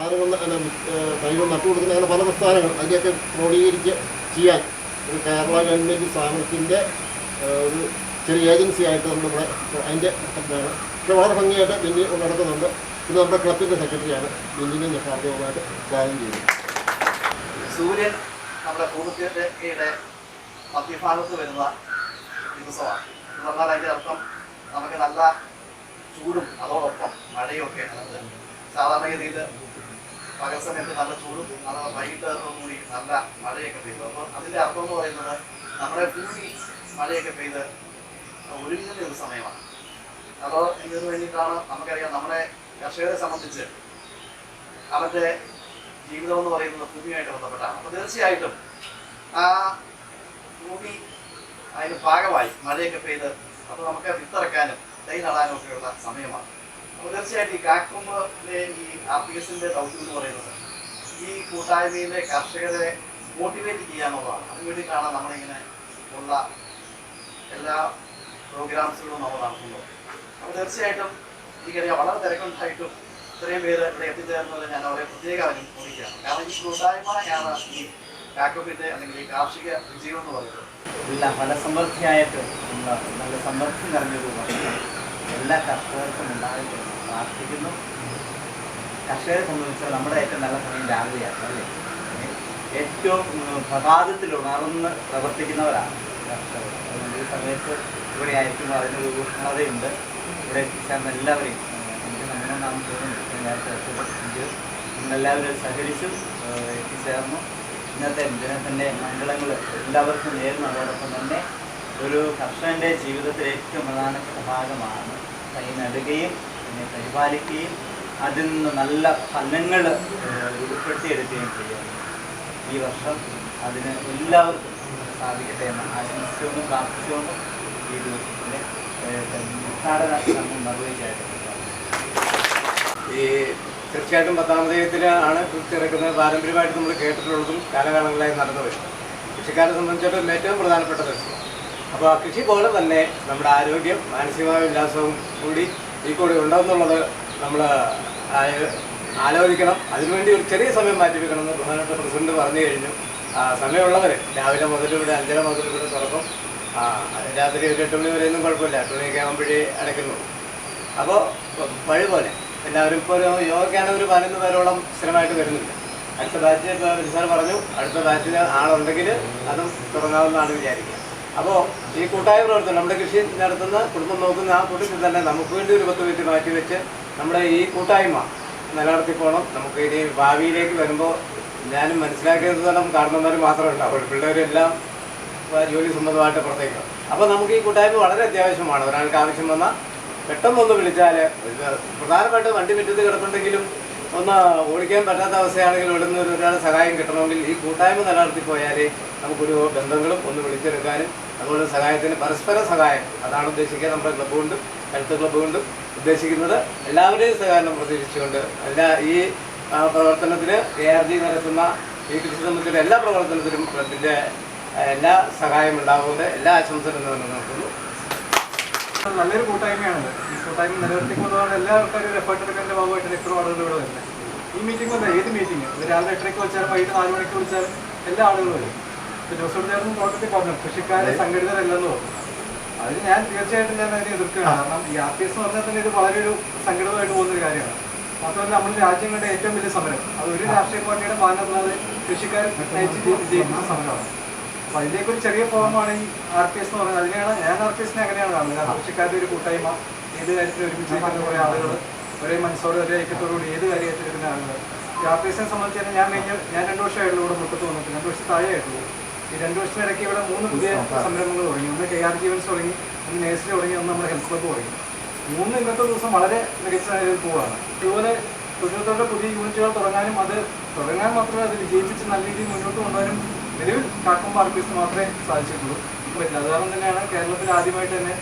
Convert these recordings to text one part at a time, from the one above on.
സാധനങ്ങൾ തൈകൾ നട്ടുകൊടുക്കുന്ന അങ്ങനെ പല പ്രസ്ഥാനങ്ങൾ അതിന്റെയൊക്കെ ക്രോഡീകരിച്ച് ചെയ്യാൻ ഒരു കേരള ഗവൺമെന്റ് സ്ഥാപനത്തിന്റെ ഒരു ചെറിയ ഏജൻസി ആയിട്ട് നമ്മളിവിടെ അതിന്റെ എന്താണ് പക്ഷെ വളരെ ഭംഗിയായിട്ട് ബിന്നി നടത്തുന്നുണ്ട് ഇത് നമ്മുടെ ക്ലബിന്റെ സെക്രട്ടറിയാണ് ബിന്നിനെ യഥാർത്ഥവുമായിട്ട് പ്ലാൻ ചെയ്യുന്നത് സൂര്യൻ നമ്മുടെ ഭൂമിയുടെ മധ്യഭാഗത്ത് വരുന്ന ദിവസമാണ്. എന്ന് പറഞ്ഞാൽ അതിന്റെ അർത്ഥം നമുക്ക് നല്ല ചൂടും അതോടൊപ്പം മഴയും ഒക്കെ ഉണ്ട് സാധാരണഗതിയിൽ പകൽ സമയത്ത് നല്ല ചൂടും നല്ല വൈകിട്ട് കൂടി നല്ല മഴയൊക്കെ പെയ്തു. അപ്പോൾ അതിന്റെ അർത്ഥം എന്ന് പറയുന്നത് നമ്മുടെ ഭൂമി മഴയൊക്കെ പെയ്ത് ഒരുങ്ങുന്ന ഒരു സമയമാണ്. അപ്പോൾ ഇതിന് വേണ്ടിയിട്ടാണ് നമുക്കറിയാം നമ്മുടെ കർഷകരെ സംബന്ധിച്ച് അവരുടെ ജീവിതം എന്ന് പറയുന്നത് ഭൂമിയായിട്ട് ബന്ധപ്പെട്ടാണ്. അപ്പോൾ തീർച്ചയായിട്ടും ആ ഭൂമി അതിന് ഭാഗമായി മഴയൊക്കെ പെയ്ത് അപ്പോൾ നമുക്ക് വിത്തിറക്കാനും തൈ നടാനും ഒക്കെയുള്ള സമയമാണ്. അപ്പോൾ തീർച്ചയായിട്ടും ഈ കാക്കുമ്പിലെ ഈ ആർ ദൗത്യം എന്ന് പറയുന്നത് ഈ കൂട്ടായ്മയിലെ കർഷകരെ മോട്ടിവേറ്റ് ചെയ്യാന്നുള്ളതാണ്. അതിന് വേണ്ടിയിട്ടാണ് നമ്മളിങ്ങനെ ഉള്ള എല്ലാ പ്രോഗ്രാംസുകളും നമ്മൾ നടത്തുന്നത്. അപ്പോൾ തീർച്ചയായിട്ടും എനിക്കറിയാം വളരെ തിരക്കുണ്ടായിട്ടും ഇത്രയും പേര് ഇവിടെ എത്തിച്ചേർന്നത് ഞാൻ അവരെ പ്രത്യേകം അനുമോദിക്കുകയാണ് കാരണം ഈ കൂട്ടായ്മയാണ് ഈ കാക്കോപ്പിന്റെ അല്ലെങ്കിൽ ഈ കാർഷിക വിജയം എന്ന് പറയുന്നത്. എല്ലാ ഫലസമൃദ്ധിയായിട്ട് നല്ല സമൃദ്ധി നിറഞ്ഞൊരു എല്ലാ കർഷകർക്കും ഉണ്ടാകുന്നു പ്രാർത്ഥിക്കുന്നു. കർഷകരെ സംബന്ധിച്ചാൽ നമ്മുടെ ഏറ്റവും നല്ല സമയം രാവിലെയാണ് അല്ലേ? ഏറ്റവും പ്രഭാതത്തിൽ ഉണർന്ന് പ്രവർത്തിക്കുന്നവരാണ് കർഷകർ. അതുകൊണ്ട് ഈ സമയത്ത് ഇവിടെ ആയിരിക്കും അതിനൊരു ഊഷ്മതയുണ്ട് ഇവിടെ എത്തിച്ചേർന്ന എല്ലാവരെയും എനിക്ക് നമ്മളൊന്നാണ് തോന്നുന്നു നേരത്തെ എത്തിച്ച് നിങ്ങളെല്ലാവരും സഹകരിച്ചും എത്തിച്ചേർന്നു. ഇന്നത്തെ ദിനത്തിന്റെ മംഗളങ്ങൾ എല്ലാവർക്കും നേരുന്നു അതോടൊപ്പം തന്നെ ഒരു കർഷകന്റെ ജീവിതത്തിലെ ഏറ്റവും പ്രധാനപ്പെട്ട ഭാഗമാണ് തൈ നടുകയും അതിനെ പരിപാലിക്കുകയും അതിൽ നിന്ന് നല്ല ഫലങ്ങൾ ഉൾപ്പെടുത്തിയെടുക്കുകയും ചെയ്യുന്നു. ഈ വർഷം അതിന് എല്ലാവർക്കും സാധിക്കട്ടെ എന്ന് ആശംസിച്ചുകൊണ്ടും പ്രാർത്ഥിച്ചുകൊണ്ടും ഈ ദിവസത്തിന്റെ ഉദ്ഘാടന സമയം നിർവഹിച്ചായിട്ട് ഈ തീർച്ചയായിട്ടും പത്താം ദൈവത്തിലാണ് കുത്തിറക്കുന്നത് പാരമ്പര്യമായിട്ട് നമ്മൾ കേട്ടിട്ടുള്ളതും കാലകാലങ്ങളായി നടന്നു വരും കൃഷിക്കാരെ സംബന്ധിച്ചിടത്തോളം ഏറ്റവും പ്രധാനപ്പെട്ട ദിവസം അപ്പോൾ കൃഷി പോലെ തന്നെ നമ്മുടെ ആരോഗ്യം മാനസികമായ ഉല്ലാസവും കൂടി ഈ കൂടി ഉണ്ടെന്നുള്ളത് നമ്മൾ ആലോചിക്കണം. അതിനുവേണ്ടി ഒരു ചെറിയ സമയം മാറ്റി വെക്കണമെന്ന് പ്രധാനപ്പെട്ട പ്രസിഡന്റ് പറഞ്ഞു കഴിഞ്ഞു. സമയമുള്ളവർ രാവിലെ മുതൽ ഇവിടെ അഞ്ചര മുതൽ ഇവിടെ തുറക്കും രാത്രി ഒരു എട്ട് മണി വരെയൊന്നും കുഴപ്പമില്ല. എട്ട് മണിയൊക്കെ ആകുമ്പോഴേ അടയ്ക്കുന്നു അപ്പോൾ വഴി പോലെ എല്ലാവരും ഇപ്പോൾ ഒരു യോഗയ്ക്കാണ് ഒരു പതിനൊന്ന് പേരോളം സ്ഥിരമായിട്ട് വരുന്നില്ല. അടുത്ത ബാച്ച് ഇപ്പോൾ സാർ പറഞ്ഞു അടുത്ത ബാച്ചിൽ ആളുണ്ടെങ്കിൽ അതും തുടങ്ങാവുന്നതാണ് വിചാരിക്കുക. അപ്പോൾ ഈ കൂട്ടായ പ്രവർത്തനം നമ്മുടെ കൃഷി നടത്തുന്ന കുടുംബം നോക്കുന്ന ആ കൂട്ടത്തിൽ തന്നെ നമുക്ക് വേണ്ടി ഒരു പത്ത് മിനിറ്റ് മാറ്റിവെച്ച് നമ്മുടെ ഈ കൂട്ടായ്മ നിലനിർത്തിപ്പോണം നമുക്ക് ഇനി ഭാവിയിലേക്ക് വരുമ്പോൾ ഞാനും മനസ്സിലാക്കിയതോളം കാരണന്മാർ മാത്രമേ ഉണ്ടാവുള്ളൂ പിള്ളേരെല്ലാം ജോലി സംബന്ധമായിട്ട് പുറത്തേക്ക് അപ്പോൾ നമുക്ക് ഈ കൂട്ടായ്മ വളരെ അത്യാവശ്യമാണ്. ഒരാൾക്ക് ആവശ്യം വന്നാൽ പെട്ടെന്നൊന്ന് വിളിച്ചാൽ പ്രധാനമായിട്ട് വണ്ടി മുറ്റത്ത് കിടപ്പുണ്ടെങ്കിലും ഒന്ന് ഓടിക്കാൻ പറ്റാത്ത അവസ്ഥയാണെങ്കിൽ ഇവിടെ നിന്ന് ഒരാൾ സഹായം കിട്ടണമെങ്കിൽ ഈ കൂട്ടായ്മ നിലനിർത്തി പോയാലേ നമുക്കൊരു ബന്ധങ്ങളും ഒന്ന് വിളിച്ചെടുക്കാനും അതുപോലെ സഹായത്തിന് പരസ്പര സഹായം. അതാണ് ഉദ്ദേശിക്കുക. നമ്മുടെ ക്ലബ് കൊണ്ടും ഹെൽത്ത് ക്ലബ് കൊണ്ടും ഉദ്ദേശിക്കുന്നത്. എല്ലാവരുടെയും സഹകരണം പ്രതീക്ഷിച്ചുകൊണ്ട് എല്ലാ ഈ പ്രവർത്തനത്തിന് എ ആർ ജി നടത്തുന്ന ഈ കൃഷി സംബന്ധിച്ച എല്ലാ പ്രവർത്തനത്തിലും ക്ലബിന്റെ എല്ലാ സഹായം ഉണ്ടാകുന്നത് എല്ലാ ആശംസകളും തന്നെ നടത്തുന്നു നല്ലൊരു കൂട്ടായ്മയാണ് ഈ കൂട്ടായ്മ നിലനിർത്തിക്കുന്നതാണ് എല്ലാ ആൾക്കാരും ഒരു എഫേർട്ട് എടുക്കേണ്ട ഭാഗമായിട്ട് ഇത്ര ആളുകൾ ഇവിടെ വരുന്നത്. ഈ മീറ്റിംഗ് വന്നാൽ ഏത് മീറ്റിംഗ് രാവിലെ എട്ടരയ്ക്ക് വെച്ചാലും വൈകിട്ട് നാല് മണിക്ക് വിളിച്ചാലും എല്ലാ ആളുകളും വരും. ഇപ്പൊ ജോസഫ് ചേർന്ന് തോട്ടത്തിൽ പറഞ്ഞു കൃഷിക്കാരെ സംഘടിതരല്ലെന്ന് പറഞ്ഞു. അതിന് ഞാൻ തീർച്ചയായിട്ടും ഞാൻ അതിനെ എതിർക്കുകയാണ്. കാരണം ഈ ആർ പി എസ് എന്ന് പറഞ്ഞാൽ തന്നെ ഇത് വളരെ ഒരു സംഘടിതമായിട്ട് പോകുന്ന ഒരു കാര്യമാണ്. മാത്രമല്ല നമ്മുടെ രാജ്യങ്ങളുടെ ഏറ്റവും വലിയ സമരം. അത് ഒരു രാഷ്ട്രീയ പാർട്ടിയുടെ മാനല്ലാതെ കൃഷിക്കാർ നയിച്ച് ജയിക്കുന്ന സമരമാണ്. അപ്പൊ അതിലേക്ക് ഒരു ചെറിയ ഫോമാണ് ഈ ആർ പി എസ് എന്ന് പറയുന്നത്. അതിനെയാണ് ഞാൻ ആർ പി എസിനെ അങ്ങനെയാണ് കാണുന്നത്. കൃഷിക്കാരുടെ ഒരു കൂട്ടായ്മ ഏത് കാര്യത്തിൽ ഒരുമിച്ച് കുറേ ആളുകൾ ഒരേ മനസ്സോടെ ഒരേ ഐക്യത്തോടുകൂടി ഏത് കാര്യത്തിൽ ഏറ്റെടുക്കുന്ന ആളുകൾ ആർ പി എസിനെ സംബന്ധിച്ച് ഞാൻ കഴിഞ്ഞ ഞാൻ രണ്ട് വർഷമായിട്ടുള്ളൂ ഇവിടെ മുട്ടത്ത് വന്നിട്ട്. രണ്ട് വർഷം താഴെ ആയിട്ടുള്ളൂ ഈ രണ്ട് വർഷത്തിനിടയ്ക്ക് ഇവിടെ മൂന്ന് പുതിയ സംരംഭങ്ങൾ തുടങ്ങി. ഒന്ന് കെ ആർ ജീവൻസ് തുടങ്ങി ഒന്ന് നേഴ്സറി തുടങ്ങി ഒന്ന് നമ്മുടെ ഹെൽത്ത് ക്ലബ്ബ് തുടങ്ങി. മൂന്ന് ഇന്നത്തെ ദിവസം വളരെ മികച്ച നിലയിൽ പോവുകയാണ് ഇതുപോലെ കുടുംബത്തോടെ പുതിയ യൂണിറ്റുകൾ തുടങ്ങാനും അത് തുടങ്ങാൻ മാത്രമേ അത് വിജയിപ്പിച്ച് നല്ല രീതിയിൽ മുന്നോട്ട് കൊണ്ടുപോകാനും നിലവിൽ കാക്കം ആർട്ടിസ്റ്റ് മാത്രമേ സാധിച്ചിട്ടുള്ളൂ. പറ്റില്ല അത് തന്നെയാണ് കേരളത്തിൽ ആദ്യമായിട്ട് തന്നെ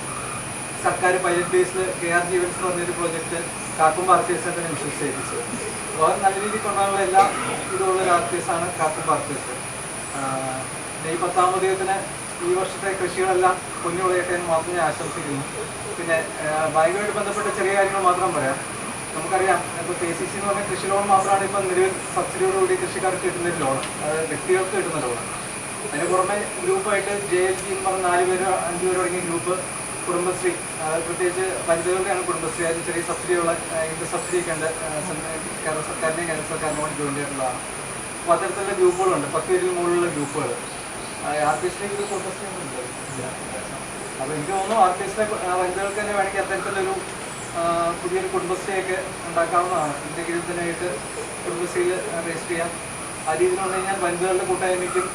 സർക്കാർ പൈലറ്റ് ബേസിൽ കെ ആർ ജീവൻസ് പറഞ്ഞൊരു പ്രോജക്റ്റ് കാക്കും പാർക്കേഴ്സിനെ തന്നെ ചെയ്തിട്ടുണ്ട് അപ്പോൾ അത് നല്ല രീതിയിൽ കൊണ്ടുപോകാനുള്ള എല്ലാ ഇതുള്ള ഒരു ആർട്ടിസ്റ്റാണ് കാക്കുമ്പ ആർട്ടിസ്റ്റ് ഈ പത്താമതയത്തിന് ഈ വർഷത്തെ കൃഷികളെല്ലാം പൊന്നുവിളയട്ടെ എന്ന് മാത്രം ആശംസിക്കുന്നു. പിന്നെ ബാങ്കുമായിട്ട് ബന്ധപ്പെട്ട ചെറിയ കാര്യങ്ങൾ മാത്രം പറയാം. നമുക്കറിയാം ഇപ്പോൾ കെ സി സി എന്ന് പറഞ്ഞ കൃഷി ലോൺ മാത്രമാണ് ഇപ്പം നിലവിൽ സബ്സിഡിയോടുകൂടി കൃഷിക്കാർക്ക് കിട്ടുന്ന ഒരു ലോൺ അതായത് വ്യക്തികൾക്ക് കിട്ടുന്ന ലോൺ അതിന് പുറമെ ഗ്രൂപ്പായിട്ട് ജെ എൽ ജി എന്ന് പറഞ്ഞ നാല് പേരോ അഞ്ച് പേരോ അടങ്ങിയ ഗ്രൂപ്പ് കുടുംബശ്രീ പ്രത്യേകിച്ച് വനിതകളുടെയാണ് കുടുംബശ്രീ. അതിന് ചെറിയ സബ്സിഡിയുള്ള ഇതിന്റെ സബ്സിഡി ഒക്കെ ഉണ്ട്. കേരള സർക്കാരിന്റെയും കേന്ദ്ര സർക്കാരിനോട് ജോയിൻ ചെയ്തിട്ടുള്ളതാണ്. അപ്പോൾ അത്തരത്തിലുള്ള ഗ്രൂപ്പുകളുണ്ട്. പത്ത് പേരിൽ മുകളിലുള്ള ഗ്രൂപ്പുകൾ. ആർ പി എസിലേക്ക് കുടുംബശ്രീ. അപ്പോൾ എനിക്ക് തോന്നുന്നു ആർ പി എസ് വനിതകൾക്ക് തന്നെ വേണമെങ്കിൽ അത്തരത്തിലൊരു പുതിയൊരു കുടുംബശ്രീയൊക്കെ ഉണ്ടാക്കാവുന്നതാണ്. ഇതിന്റെ കീഴിൽ തന്നെ ആയിട്ട് കുടുംബശ്രീയിൽ രജിസ്റ്റർ ചെയ്യാം. ആ രീതിയിൽ വന്നു കഴിഞ്ഞാൽ വനിതകളുടെ കൂട്ടായ്മയ്ക്കും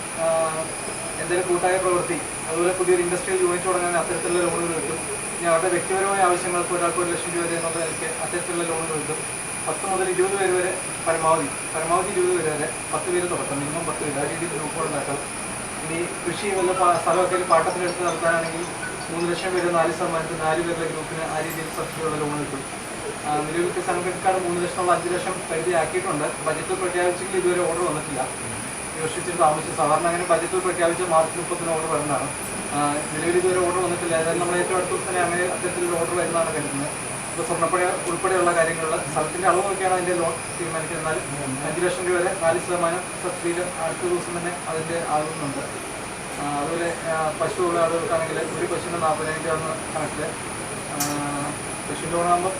എന്തെങ്കിലും കൂട്ടായ പ്രവൃത്തി അതുപോലെ പുതിയൊരു ഇൻഡസ്ട്രിയൽ യൂണിറ്റ് തുടങ്ങാൻ അത്തരത്തിലുള്ള ലോണുകൾ കിട്ടും. ഇനി അവരുടെ വ്യക്തിപരമായ ആവശ്യങ്ങൾക്ക് ഒരാൾക്ക് ഒരു ലക്ഷം രൂപ വരെ എന്നുള്ള നിലയ്ക്ക് അത്തരത്തിലുള്ള ലോണുകൾ കിട്ടും. പത്ത് മുതൽ ഇരുപത് പേര് വരെ പരമാവധി പരമാവധി ഇരുപത് പേര് വരെ പത്ത് പേര് തുടക്കം മിനിമം പത്ത് പേര് ആ രീതിയിൽ ഗ്രൂപ്പുകൾ ഉണ്ടാക്കാം ഇനി കൃഷി വല്ല സ്ഥലമൊക്കെ പാട്ടത്തിനെടുത്ത് നടത്താനാണെങ്കിൽ മൂന്ന് ലക്ഷം പേര് നാല് ശതമാനത്തിൽ നാല് പേരുടെ ഗ്രൂപ്പിന് ആ രീതിയിൽ സബ്സിഡിയുള്ള ലോൺ കിട്ടും. നിലവിൽ കിസാൻ ക്രെഡിറ്റ് കാർഡ് മൂന്ന് ലക്ഷമുള്ള അഞ്ച് ലക്ഷം പരിധി ആക്കിയിട്ടുണ്ട് ബജറ്റിൽ പ്രഖ്യാപിച്ചെങ്കിൽ ഇതുവരെ ഓർഡർ വന്നിട്ടില്ല. വിമർശിച്ചിട്ട് താമസിച്ചു സാധാരണ അങ്ങനെ ബജറ്റിൽ പ്രഖ്യാപിച്ച മാർച്ച് മുപ്പത്തിന് ഓർഡർ വരുന്നതാണ്. നിലവിൽ ഇതുവരെ ഓർഡർ വന്നിട്ടില്ല. ഏതായാലും നമ്മൾ ഏറ്റവും അടുത്ത തന്നെ അങ്ങനെ അത്തരത്തിലൊരു ഓർഡർ വരുന്നതാണ് കരുതുന്നത്. ഇപ്പോൾ സ്വർണപ്പുഴ ഉൾപ്പെടെയുള്ള കാര്യങ്ങളിൽ സ്ഥലത്തിന്റെ അളവ് നോക്കിയാണ് അതിന്റെ ലോൺ തീരുമാനിക്കുന്നത്. എന്നാൽ അഞ്ച് ലക്ഷം രൂപ വരെ നാല് ശതമാനം സബ്സിഡിയിൽ അടുത്ത ദിവസം തന്നെ അതിന്റെ ആകുന്നുണ്ട്. അതുപോലെ പശു ഉള്ള ആളുകൾക്കാണെങ്കിൽ ഒരു പശുവിന് നാൽപ്പതിനായിരം രൂപ കണക്കിൽ പശു ലോണാകുമ്പോൾ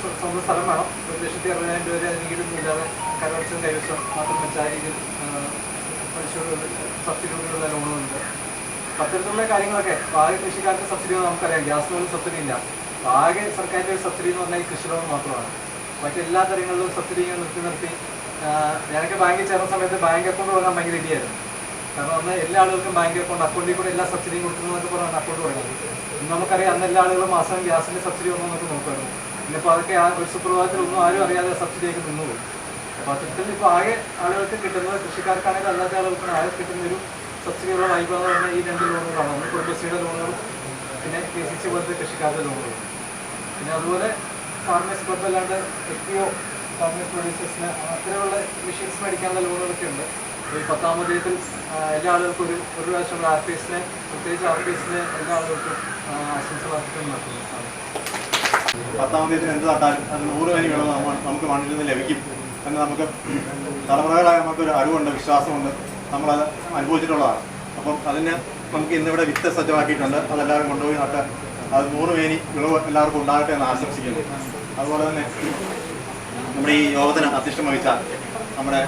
സ്വ- സ്വന്തം സ്ഥലം വേണം. ഒരു ലക്ഷത്തി അറുപതിനായിരം രൂപ വരെ അതിന് ഇല്ലാതെ കരവടച്ചും കൈവശം മാത്രം വെച്ച ആ രീതിയിൽ പലിശ സബ്സിഡിയോടുള്ള ലോണുകളുണ്ട് അത്തരത്തിലുള്ള കാര്യങ്ങളൊക്കെ ആകെ കൃഷിക്കാർക്ക് സബ്സിഡി നമുക്കറിയാം. ഗ്യാസ് ലോൺ സബ്സിഡി ഇല്ല. ആകെ സർക്കാരിന്റെ സബ്സിഡി എന്ന് പറഞ്ഞാൽ ഈ കൃഷി ലോൺ മാത്രമാണ്. മറ്റെല്ലാ കാര്യങ്ങളിലും സബ്സിഡി ഇങ്ങനെ നിർത്തി നിർത്തി ഞാനൊക്കെ ബാങ്കിൽ ചേർന്ന സമയത്ത് ബാങ്ക് അക്കൗണ്ട് തുടങ്ങാൻ ഭയങ്കര ഇടിയായിരുന്നു. കാരണം പറഞ്ഞാൽ എല്ലാ ആളുകൾക്കും ബാങ്ക് അക്കൗണ്ട് അക്കൗണ്ടിൽ കൂടെ എല്ലാ സബ്സിഡിയും കൊടുക്കുന്നതൊക്കെ പറഞ്ഞാണ് അക്കൗണ്ട് തുടങ്ങിയത്. ഇന്ന് നമുക്കറിയാം അന്ന് എല്ലാ ആളുകളും മാസം ഗ്യാസിന്റെ സബ്സിഡി വന്നു നമുക്ക് നോക്കുമായിരുന്നു ഇന്നിപ്പോൾ അതൊക്കെ ആ ഒരു സുപ്രഭാതത്തിൽ ഒന്നും ആരും അറിയാതെ സബ്സിഡിയൊക്കെ നിന്നുപോയി അപ്പോൾ അത്തരത്തിൽ ഇപ്പോൾ ആകെ ആളുകൾക്ക് കിട്ടുന്നത് കൃഷിക്കാർക്കാണെങ്കിൽ അല്ലാത്ത ആളുകൾക്ക് ആകെ കിട്ടുന്ന ഒരു സബ്സിഡിയുള്ള വായ്പ എന്ന് പറഞ്ഞാൽ ഈ രണ്ട് ലോണുകളാണ്. ഒന്ന് കുടുംബശ്രീയുടെ ലോണുകളും പിന്നെ കെ സി സി പോലത്തെ കൃഷിക്കാരുടെ ലോണുകളും. പിന്നെ അതുപോലെ ഫാർമേഴ്സ് ക്ലബ് അല്ലാണ്ട് എഫ് പി ഒ ഫാർമേഴ്സ് പ്രൊഡ്യൂസേഴ്സിന് അത്തരമുള്ള മെഷീൻസ് മേടിക്കാനുള്ള ലോണുകളൊക്കെ ഉണ്ട്. ഈ പത്താം തീയതിയിൽ എല്ലാ ആളുകൾക്കും ഒരു ഒരു പ്രാവശ്യം ആർ പി എസിനെ പ്രത്യേകിച്ച് ആർ പി എസിനെ എല്ലാ ആളുകൾക്കും ആശംസകൾ അർപ്പിക്കാൻ നടത്തുന്നു പത്താം തീയതി എന്ത് നട്ടാലും അത് നൂറ് കനി വിളവ് നമ്മ- നമുക്ക് മണ്ണിൽ നിന്ന് ലഭിക്കും. എന്ന് നമുക്ക് തലമുറകളായ നമുക്കൊരു അറിവുണ്ട് വിശ്വാസമുണ്ട്. നമ്മളത് അനുഭവിച്ചിട്ടുള്ളതാണ്. അപ്പം അതിന് നമുക്ക് ഇന്നിവിടെ വിത്ത് സജ്ജമാക്കിയിട്ടുണ്ട് അതെല്ലാവരും കൊണ്ടുപോയി നട്ട് അത് നൂറ് മേനി വിളവ് എല്ലാവർക്കും ഉണ്ടാകട്ടെ എന്ന് ആശംസിക്കുന്നു. അതുപോലെ തന്നെ നമ്മുടെ ഈ യോഗത്തിന് അധ്യക്ഷം വഹിച്ച നമ്മുടെ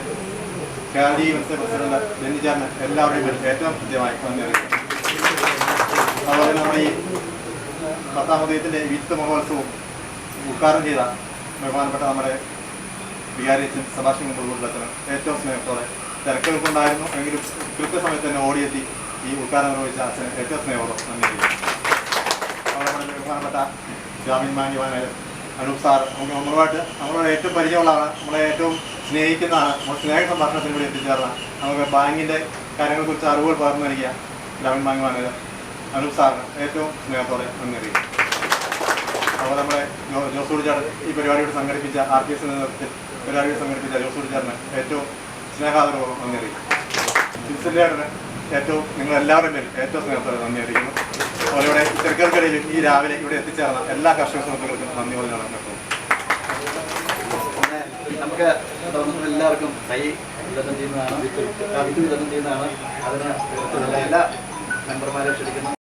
കേരളീയ മത്സ്യ പ്രസിഡന്റ് ബെന്നിച്ചാറിന് എല്ലാവരുടെയും പേരിൽ ഏറ്റവും കൃത്യമായി നന്ദി അറിയിക്കുന്നു അതുപോലെ നമ്മുടെ ഈ പത്താം ഉദയത്തിന്റെ വിത്ത് മഹോത്സവം ഉദ്ഘാടനം ചെയ്ത ബഹുമാനപ്പെട്ട നമ്മുടെ വികാരിയച്ഛൻ സഭാഷൻ കുടുംബത്തിന് ഏറ്റവും സ്നേഹത്തോടെ തിരക്കുകൾ എങ്കിലും കൃത്യസമയത്ത് തന്നെ ഓടിയെത്തി ഈ ഉദ്ഘാടനം നിർവഹിച്ച അച്ഛന് ഏറ്റവും സ്നേഹത്തോടെ നന്ദി. ബഹുമാനപ്പെട്ട ജാമീൻ മാന്യവാനായ അനൂപ് സാർ നമുക്ക് നമ്മളുമായിട്ട് നമ്മളോട് ഏറ്റവും പരിചയമുള്ളതാണ് നമ്മളെ ഏറ്റവും സ്നേഹിക്കുന്നതാണ് നമ്മുടെ സ്നേഹ സംഭാഷണത്തിന് കൂടി എത്തിച്ചേർന്ന നമുക്ക് ബാങ്കിന്റെ കാര്യങ്ങളെക്കുറിച്ച് അറിവുകൾ പകർന്നു നൽകിയ ഗ്രാമീൺ ബാങ്ക് മാനേജർ അനൂപ് സാറിന് ഏറ്റവും സ്നേഹത്തോടെ നന്ദി അപ്പോൾ നമ്മുടെ ജോസ് കുടിച്ചാട് ഈ പരിപാടിയോട് സംഘടിപ്പിച്ച ആർ ടി എസ് നേതൃത്വത്തിൽ പരിപാടിയോട് സംഘടിപ്പിച്ച ജോസ് കുടിച്ചാറിന് ഏറ്റവും സ്നേഹാദരവും നന്ദി അറിയിക്കും ഏറ്റവും പേരിൽ ഏറ്റവും സ്നേഹത്തോടെ നന്ദി അറിയിക്കുന്നു. അതുപോലെ ഇവിടെ ഈ ഈ രാവിലെ ഇവിടെ എത്തിച്ചേർന്ന എല്ലാ കർഷക സുഹൃത്തുക്കൾക്കും നന്ദി പോലെ നിർത്തുന്നത് പിന്നെ നമുക്ക് എല്ലാവർക്കും കൈ വിതരണം ചെയ്യുന്നതാണ് വിത്ത് വിതരണം ചെയ്യുന്നതാണ്. അതിന് എല്ലാ മെമ്പർമാരെ ക്ഷണിക്കുന്നു.